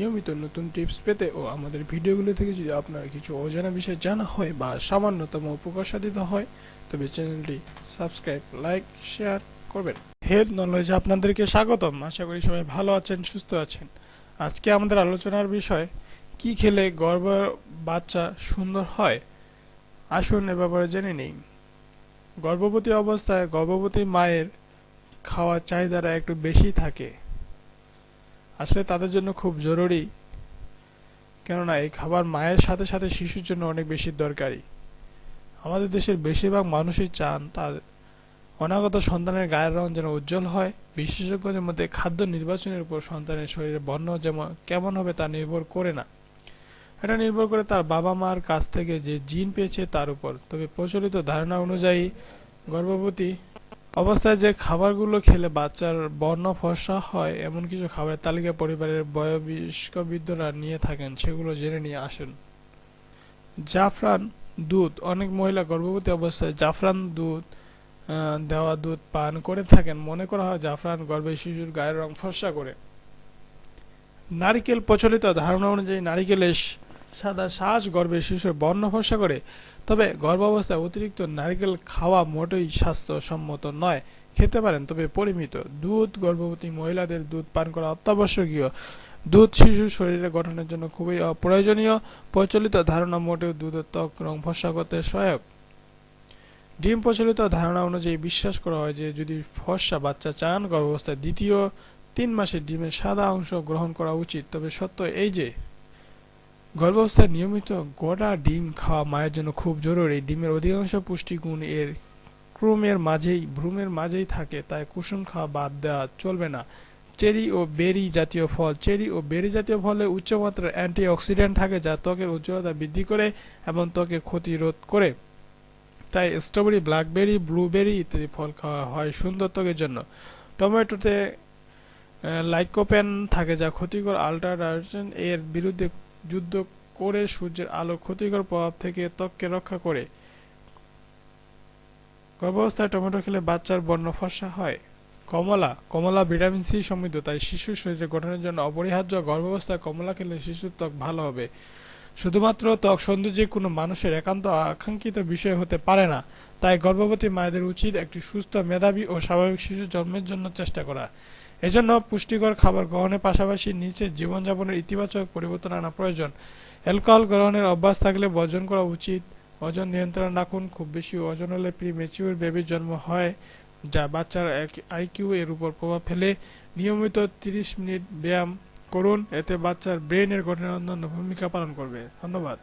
নিয়মিত নতুন টিপস পেতে ও আমাদের ভিডিওগুলো থেকে যদি আপনার কিছু অজানা বিষয় জানা হয় বা সামান্যতম উপকার সাধিত হয়, তবে চ্যানেলটি সাবস্ক্রাইব লাইক শেয়ার করবেন। হেলথ নলেজে আপনাদেরকে স্বাগতম। আশা করি সবাই ভালো আছেন, সুস্থ আছেন। আজকে আমাদের আলোচনার বিষয়, কি খেলে গর্ভ বাচ্চা সুন্দর হয়? আসুন এ ব্যাপারে জেনে নেই। গর্ভবতী অবস্থায় গর্ভবতী মায়ের খাওয়ার চাহিদাটা একটু বেশি থাকে। আসলে তাদের জন্য খুব জরুরি। কেননা এই খাবার মায়ের সাথে সাথে শিশুর জন্য অনেক বেশি দরকারি। আমাদের দেশের বেশিরভাগ মানুষই চান তার অনাগত সন্তানের গায়ের রং যেন উজ্জ্বল হয়। বিশেষজ্ঞদের মধ্যে খাদ্য নির্বাচনের উপর সন্তানের শরীরের বর্ণ যেমন কেমন হবে তা নির্ভর করে না। এটা নির্ভর করে তার বাবা মার কাছ থেকে যে জিন পেয়েছে তার উপর। তবে প্রচলিত ধারণা অনুযায়ী গর্ভবতী অবস্থায় যে খাবারগুলো খেলে বাচ্চার বর্ণ ফর্সা হয়, এমন কিছু খাবারের তালিকা পরিবারের বয়োবৃষ্ক বৃদ্ধরা নিয়ে থাকেন, সেগুলো জেনে নিয়ে আসুন। জাফরান দুধ, অনেক মহিলা গর্ভবতী অবস্থায় জাফরান দুধ দেওয়া দুধ পান করে থাকেন। মনে করা হয় জাফরান গর্ভে শিশুর গায়ের রং ফর্সা করে। নারিকেল প্রচলিত ধারণা অনুযায়ী নারিকেলের সাদা শ্বাস গর্ভে শিশুর বর্ণ ফর্সা করে। তবে গর্ভাবস্থায় অতিরিক্ত নারকেল খাওয়া মোটেই স্বাস্থ্যসম্মত নয়। খেতে পারেন, তবে পরিমিত। দুধ, গর্ভবতী মহিলাদের দুধ পান করা অত্যাবশ্যকীয়। দুধ শিশুর শরীরের গঠনের জন্য খুবই অপ্রয়োজনীয়। প্রচলিত ধারণা মোটেও দুধের ত্বক, রং ফর্সা করতে সহায়ক। ডিম প্রচলিত ধারণা অনুযায়ী বিশ্বাস করা হয় যে, যদি ফর্সা বাচ্চা চান, গর্ভাবস্থায় দ্বিতীয় তিন মাসে ডিমের সাদা অংশ গ্রহণ করা উচিত। তবে সত্য এই যে গর্ভাবস্থায় নিয়মিত গোটা ডিম খাওয়া মায়ের জন্য খুব জরুরি। ডিমের অধিকাংশ পুষ্টিগুণ এর ক্রোমের মাঝেই ভ্রূমের মাঝেই থাকে, তাই কুসুম খাওয়া বাদ দেওয়া চলবে না। চেরি ও বেরি জাতীয় ফল, চেরি ও বেরি জাতীয় ফলে উচ্চমাত্রার অ্যান্টি অক্সিডেন্ট থাকে যা ত্বকের উজ্জ্বলতা বৃদ্ধি করে এবং ত্বকে ক্ষতিরোধ করে। তাই স্ট্রবেরি, ব্ল্যাকবেরি, ব্লুবেরি ইত্যাদি ফল খাওয়া হয় সুন্দর ত্বকের জন্য। টমেটোতে লাইকোপেন থাকে যা ক্ষতিকর আলট্রাভায়োলেট এর বিরুদ্ধে যুদ্ধ করে সূর্যের আলোর ক্ষতিকর প্রভাব থেকে ত্বককে রক্ষা করে। গর্ভাবস্থায় টমেটো খেলে বাচ্চার বর্ণ ফর্সা হয়। কমলা কমলা ভিটামিন সি সমৃদ্ধ, তাই শিশুর শরীরে গঠনের জন্য অপরিহার্য গর্ভাবস্থায় কমলা খেলে শিশুর ত্বক ভালো হবে। শুধুমাত্র ত্বক সৌন্দর্য কোনো মানুষের একান্ত আকাঙ্ক্ষিত বিষয় হতে পারে না, তাই গর্ভবতী মায়েদের উচিত একটি সুস্থ, মেধাবী ও স্বাভাবিক শিশু জন্মের জন্য চেষ্টা করা। এজন্য পুষ্টিকর খাবার গ্রহণের পাশাপাশি নিচের জীবনযাপনের ইতিবাচক পরিবর্তন আনা প্রয়োজন। অ্যালকোহল গ্রহণের অভ্যাস থাকলে বর্জন করা উচিত। ওজন নিয়ন্ত্রণ রাখুন খুব বেশি। ওজন হলে প্রি ম্যাচিউর বেবির জন্ম হয়, যা বাচ্চার আইকিউ এর উপর প্রভাব ফেলে। নিয়মিত 30 মিনিট ব্যায়াম করুন, এতে বাচ্চার ব্রেনের গঠনে অন্যান্য ভূমিকা পালন করবে। ধন্যবাদ।